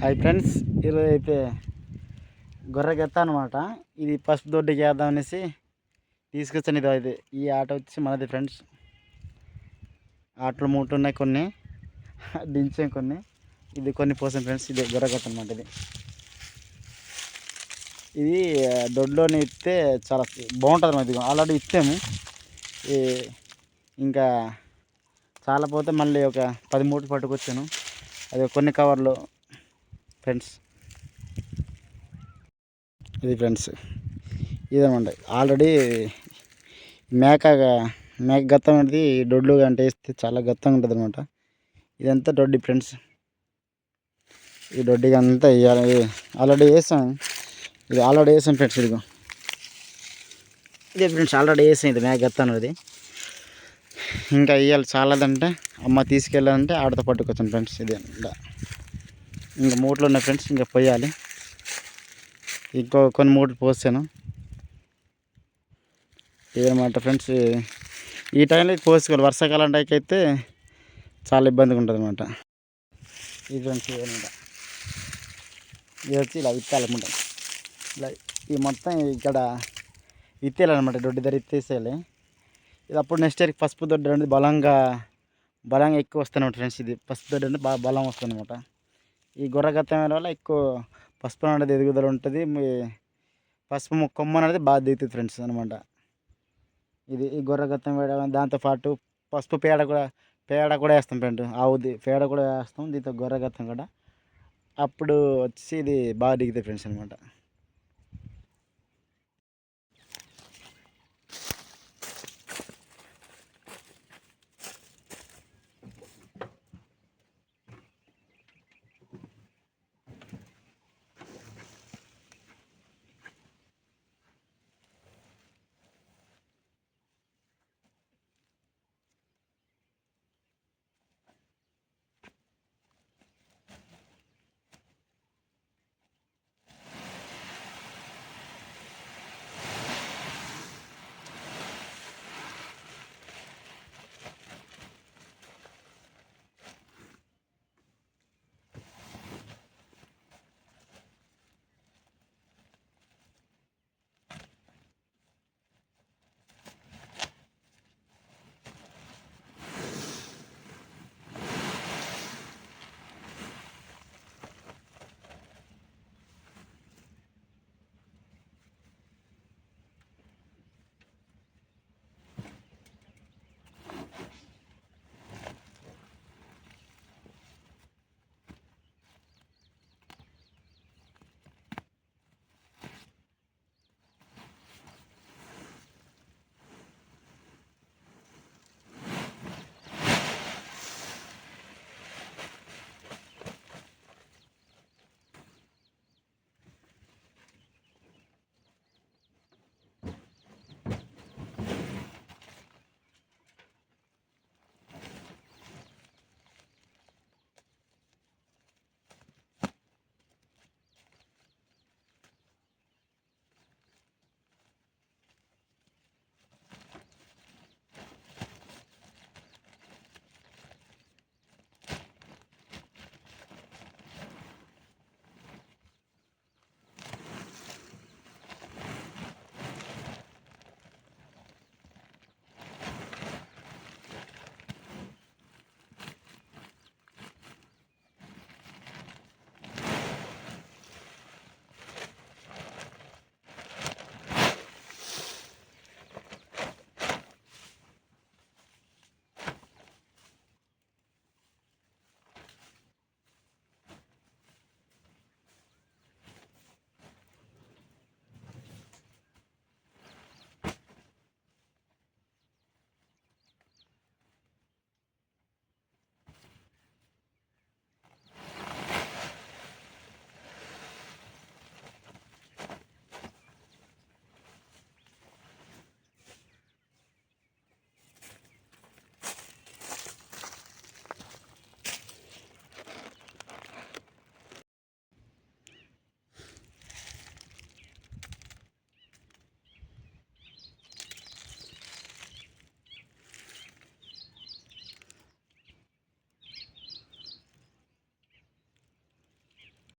Hi friends ఈరోజు అయితే గొర్రెగెత్త అనమాట ఇది పసుపు దొడ్డికి వేద్దాం అనేసి తీసుకొచ్చాను. ఇది అయితే ఈ ఆట వచ్చి మనది ఫ్రెండ్స్. ఆటలు మూట ఉన్నాయి కొన్ని దించాం కొన్ని. ఇది కొన్ని పోసాం ఫ్రెండ్స్ ఇది గొర్రెగెత్త అనమాట ఇది. ఇది దొడ్లోనే దొడ్లోని ఇస్తే చాలా బాగుంటుంది అన్నమాట ఇది. ఆల్రెడీ ఇచ్చాము ఇంకా చాలా పోతే మళ్ళీ ఒక పది మూటలు పట్టుకొచ్చాను. అది కొన్ని కవర్లు ఫ్రెండ్స్. ఇది ఫ్రెండ్స్. ఇదనమాట ఆల్రెడీ మేక మేక గత్తం అనేది దొడ్లు అంటే వేస్తే చాలా గత్తం ఉంటుంది అనమాట ఇదంతా దొడ్డి ఫ్రెండ్స్. ఈ దొడ్డికి అంతా వేయాలి ఆల్రెడీ వేసాం. ఇది ఆల్రెడీ వేసాం ఫ్రెండ్స్ ఇదిగో. ఇదే ఫ్రెండ్స్ ఆల్రెడీ వేసాం ఇది మేక గత్తం అనేది. ఇంకా వేయాలి చాలాదంటే అమ్మ తీసుకెళ్ళాలంటే ఆడతో పట్టుకొచ్చాను ఫ్రెండ్స్. ఇది. ఇంకా మూటలు ఉన్నాయి ఫ్రెండ్స్ ఇంకా పోయాలి. ఇంకో కొన్ని మూటలు పోసాను. ఇదనమాట ఫ్రెండ్స్ ఈ టైంలో పోసుకోవాలి. వర్షాకాలం టైకి అయితే చాలా ఇబ్బందిగా ఉంటుంది అనమాట ఇది ఫ్రెండ్స్ ఇదనమాట ఇది వచ్చి ఇలా విత్తాలన్నమాట ఇలా ఈ మొత్తం ఇక్కడ విత్తేయాలన్నమాట దొడ్డి ధర ఇత్తేసేయాలి. ఇది అప్పుడు నెక్స్ట్ ఇయర్కి పసుపు దొడ్డి అనేది బలంగా బలంగా ఎక్కువ వస్తుంది ఫ్రెండ్స్ ఇది. పసుపు దొడ్డి అంటే బాగా బలం వస్తుంది అనమాట ఈ గొర్రె గత్తం వల్ల ఎక్కువ పసుపు అనేది ఎదుగుదల ఉంటుంది. మీ- పసుపు కొమ్మ అనేది బాగా దిగుతుంది ఫ్రెండ్స్ అనమాట ఇది ఈ గొర్రె గత్తం వేయడం దాంతోపాటు పసుపు పేడ కూడా పేడ కూడా వేస్తాం ఫ్రెండ్ ఆవుది పేడ కూడా వేస్తాం. దీంతో గొర్రె గత్తం కూడా అప్పుడు వచ్చి ఇది బాగా దిగుతుంది ఫ్రెండ్స్ అనమాట